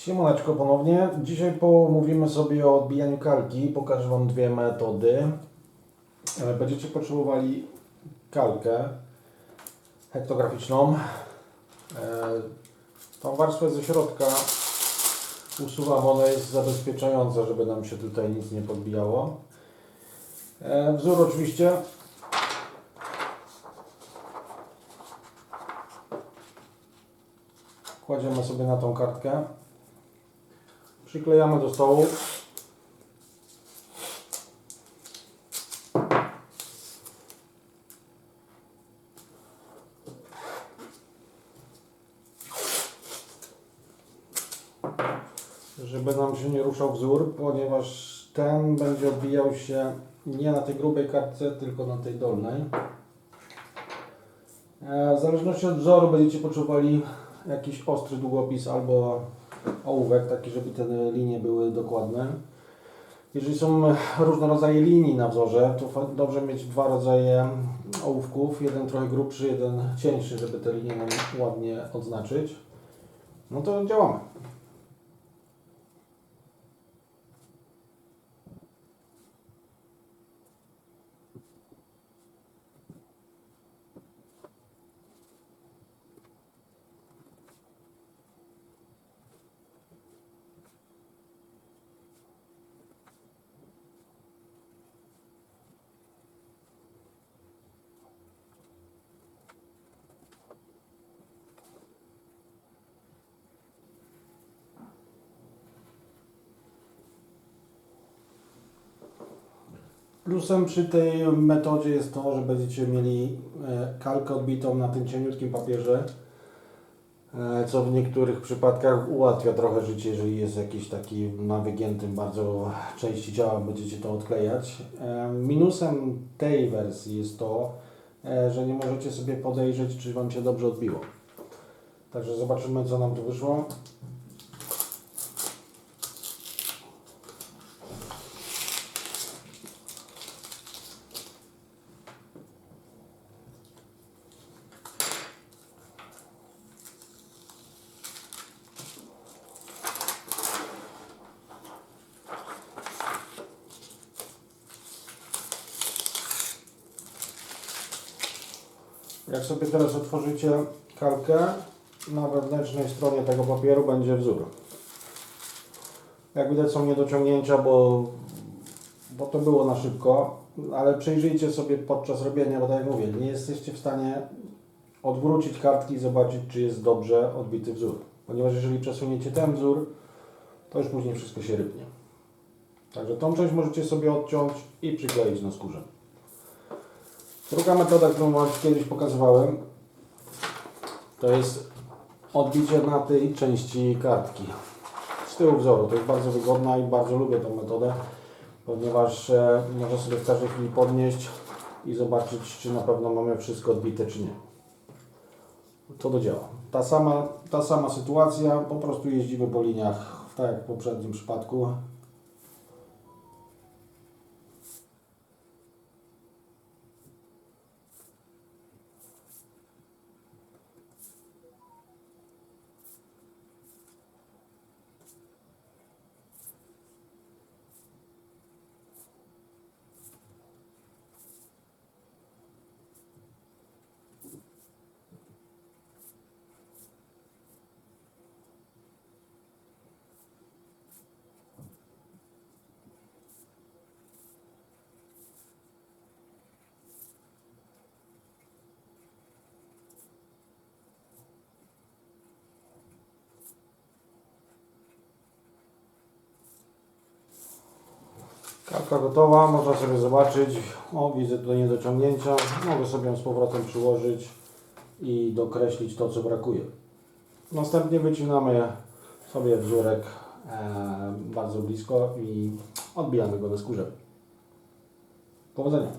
Siemoneczko ponownie. Dzisiaj pomówimy sobie o odbijaniu kalki. Pokażę Wam dwie metody. E, Będziecie potrzebowali kalkę hektograficzną. E, Tą warstwę ze środka usuwam, ona jest zabezpieczająca, żeby nam się tutaj nic nie podbijało. E, Wzór oczywiście kładziemy sobie na tą kartkę. Przyklejamy do stołu. Żeby nam się nie ruszał wzór, ponieważ ten będzie odbijał się nie na tej grubej kartce, tylko na tej dolnej. E, W zależności od wzoru będziecie potrzebowali jakiś ostry długopis albo ołówek, taki, żeby te linie były dokładne. Jeżeli są różne rodzaje linii na wzorze, to dobrze mieć dwa rodzaje ołówków, jeden trochę grubszy, jeden cieńszy, żeby te linie nam ładnie odznaczyć. No to działamy. Plusem przy tej metodzie jest to, że będziecie mieli e, kalkę odbitą na tym cieniutkim papierze, e, co w niektórych przypadkach ułatwia trochę życie, jeżeli jest jakiś taki na wygiętym bardzo części ciała, będziecie to odklejać. E, Minusem tej wersji jest to, że nie możecie sobie podejrzeć, czy Wam się dobrze odbiło. Także zobaczymy, co nam tu wyszło. Jak sobie teraz otworzycie kalkę, na wewnętrznej stronie tego papieru będzie wzór. Jak widać są niedociągnięcia, bo, bo to było na szybko, ale przejrzyjcie sobie podczas robienia, bo tak jak mówię, nie jesteście w stanie odwrócić kartki i zobaczyć, czy jest dobrze odbity wzór. Ponieważ jeżeli przesuniecie ten wzór, to już później wszystko się rybnie. Także tą część możecie sobie odciąć i przykleić na skórze. Druga metoda, którą Wam kiedyś pokazywałem, to jest odbicie na tej części kartki z tyłu wzoru. To jest bardzo wygodna i bardzo lubię tą metodę, ponieważ e, można sobie w każdej chwili podnieść i zobaczyć, czy na pewno mamy wszystko odbite, czy nie. To do działa. Ta sama, ta sama sytuacja, po prostu jeździmy po liniach, tak jak w poprzednim przypadku. Kartka gotowa, można sobie zobaczyć. O, widzę tutaj niedociągnięcia. Mogę sobie ją z powrotem przyłożyć i dokreślić to, co brakuje. Następnie wycinamy sobie wzórek e, bardzo blisko i odbijamy go na skórze. Powodzenia!